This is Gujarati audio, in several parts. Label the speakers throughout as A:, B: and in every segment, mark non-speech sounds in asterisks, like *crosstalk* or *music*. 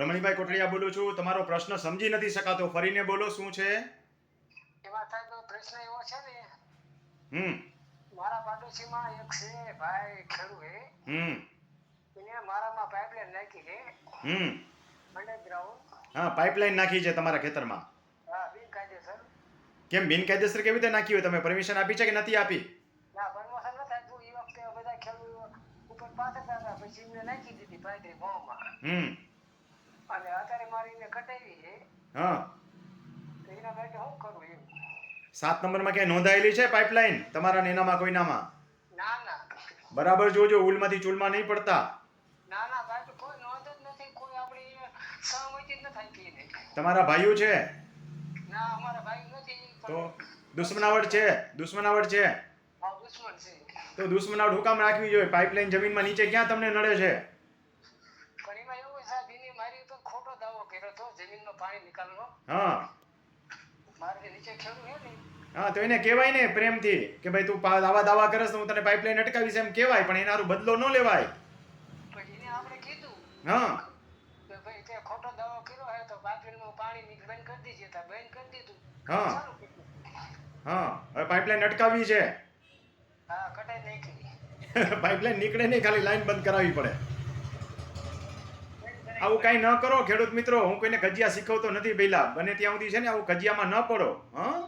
A: રમણીભાઈ કોટડિયા બોલું છું. તમારો પ્રશ્ન સમજી નથી શકાતો. ફરીને બોલો શું છે?
B: એમાં સાહેબ પ્રશ્ન એવો છે ને.
A: હમ.
B: મારા પાડોશીમાં એક છે ભાઈ ખેડૂ હે
A: હમ.
B: એને મારામાં પાઇપલાઇન નાખી છે.
A: હમ.
B: અંડરગ્રાઉન્ડ
A: હા પાઇપલાઇન નાખી છે તમારા ખેતરમાં.
B: હા બિનકાયદેસર.
A: કેમ બિનકાયદેસર કેવી રીતે નાખી હોય? તમે પરમિશન આપી છે કે નથી આપી?
B: ના પરમિશન ન થાય. તું એ વખતે બધા ખેડૂત ઉપર પાછળ હતા. પછી નાખી દીધી પાઇપલાઇન
A: હમ.
B: અને અત્યારે મારી એને છે.
A: હા.
B: તો એના માટે હું કરું એમ.
A: સાત નંબરમાં ક્યાંય નોંધાયેલી છે પાઇપલાઇન? તમારા નેનામાં કોઈ નામાં?
B: ના ના.
A: બરાબર જોજો ઉલમાંથી ચૂલમાં નહીં પડતા.
B: ના ના ભાઈ તો કોઈ નોંધ જ નથી. કોઈ આપણી સહમતિ જ નથી આપી
A: તમારા ભાઈઓ છે?
B: ના અમારા ભાઈ નથી.
A: તો દુશ્મનાવટ છે? દુશ્મનાવટ છે?
B: આ દુશ્મન છે.
A: તો દુશ્મનાવટ હુકામ રાખવી જોઈએ. પાઇપલાઇન જમીનમાં નીચે ક્યાં તમને નડે છે?
B: જમીનનો પાણી નિકાલનો
A: હા.
B: મારે નીચે ખેડું હે ને.
A: હા તો એને કહેવાય ને પ્રેમથી કે ભાઈ તું દાવા આવા દાવા કરસ હું તને પાઇપલાઇન અટકાવીશ એમ કહેવાય પણ એના હારું બદલો ન લેવાય.
B: પણ એને આપણે કીધું
A: હા.
B: કે ભાઈ તે ખોટો દાવો કર્યો હે તો પાઇપલાઇનમાં પાણી બંધ કરી દીજે તા બંધ કરી દીધું.
A: હા. હા હવે પાઇપલાઇન અટકાવી છે.
B: હા કટાઈ નાખી. *laughs*
A: પાઇપલાઇન નીકળે નહીં ખાલી લાઈન બંધ કરાવવી પડે. આવું કાંઈ ન કરો ખેડૂત મિત્રો. હું કોઈને ગજિયા શીખવતો નથી પહેલા બને ત્યાં સુધી છે ને આવું ગજિયામાં ન પડો હા?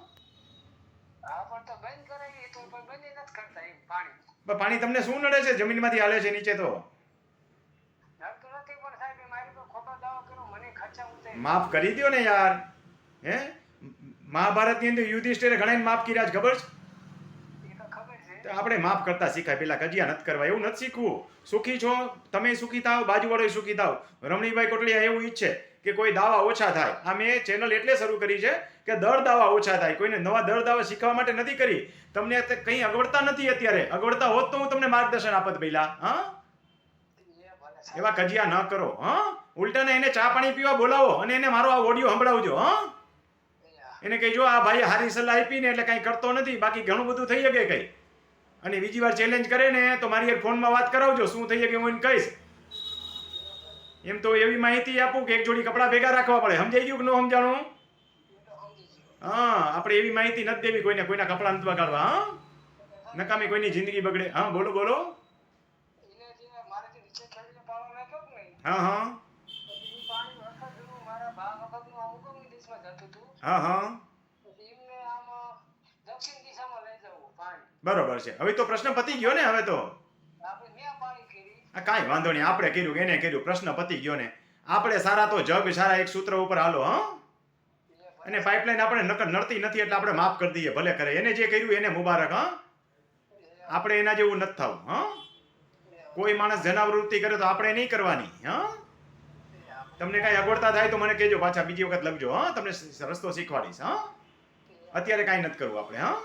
B: પણ
A: તમને શું નડે છે? જમીનમાંથી હાલે છે નીચે તો. માફ કરી દ્યો ને યાર હે? મહાભારતની અંદર યુધિષ્ઠિરે ઘણા માફ કર્યા છે ખબર છે? આપણે માફ કરતા શીખાય. પેલા કજિયા નથી કરવા, એવું નથી શીખવું. સુખી છો? તમે સુખી થાવ બાજુવાળો સુખી થાવ. રમણીભાઈ કોટલિયા એવું ઈચ્છે કે કોઈ દાવા ઓછા થાય. આ મેં ચેનલ એટલે શરૂ કરી છે કે દર દાવા ઓછા થાય. કોઈને નવા દર દાવા શીખવા માટે નથી કરી. તમને કઈ અગવડતા નથી અત્યારે? અગવડતા હોત તો હું તમને માર્ગદર્શન આપત પહેલા, હા. એવા કજિયા ન કરો, હા? ઉલટાને એને ચા પાણી પીવા બોલાવો અને એને મારો આ ઓડિયો સંભળાવજો, હા? એને કહેજો, આ ભાઈ હારી સલાહ આપી ને એટલે કાંઈ કરતો નથી. બાકી ઘણું બધું થઈ શકે કઈ. અને બીજી વાર ચેલેન્જ કરે ને, તો મારી યાર ફોનમાં વાત કરાવજો, શું થઈ શકે હું એને કહીશ. એમ તો એવી માહિતી આપું કે એક જોડી કપડાં ભેગા રાખવા પડે. સમજાઈ ગયું કે ન સમજાણું. હા, આપણે એવી માહિતી નથી દેવી કોઈને, કોઈના કપડાં નથી બગાડવા, હા? નકામી કોઈની જિંદગી બગડે. હા, બોલો બોલો. હા હા.
B: હા હા પાણી વરસાદ જેવું મારા ભા વખતનું આ ઉગમની દિશામાં જતું હતું.
A: હા હા
B: પછી એમને આમ દક્ષિણ દિશામાં લઈ જવું પાણી.
A: બરોબર છે. હવે તો પ્રશ્ન પતી ગયો ને હવે તો? કાંઈ વાંધો નહીં, આપણે કર્યું, એને કર્યું, પ્રશ્ન પતી ગયો ને. આપણે સારા તો જગ, સારા એક સૂત્ર ઉપર હાલો, હા. અને પાઇપલાઇન આપણે નકર નડતી નથી એટલે આપણે માફ કરી દઈએ, ભલે કરે. એને જે કર્યું, એને મુબારક, હા. આપણે એના જેવું નથી થવું, હા. કોઈ માણસ જનાવૃત્તિ કરે તો આપણે નહીં કરવાની, હા. તમને કાંઈ અગવડતા થાય તો મને કહેજો, પાછા બીજી વખત લખજો, હા. તમને રસ્તો શીખવાડીશ, હા. અત્યારે કાંઈ નથી કરવું આપણે, હા.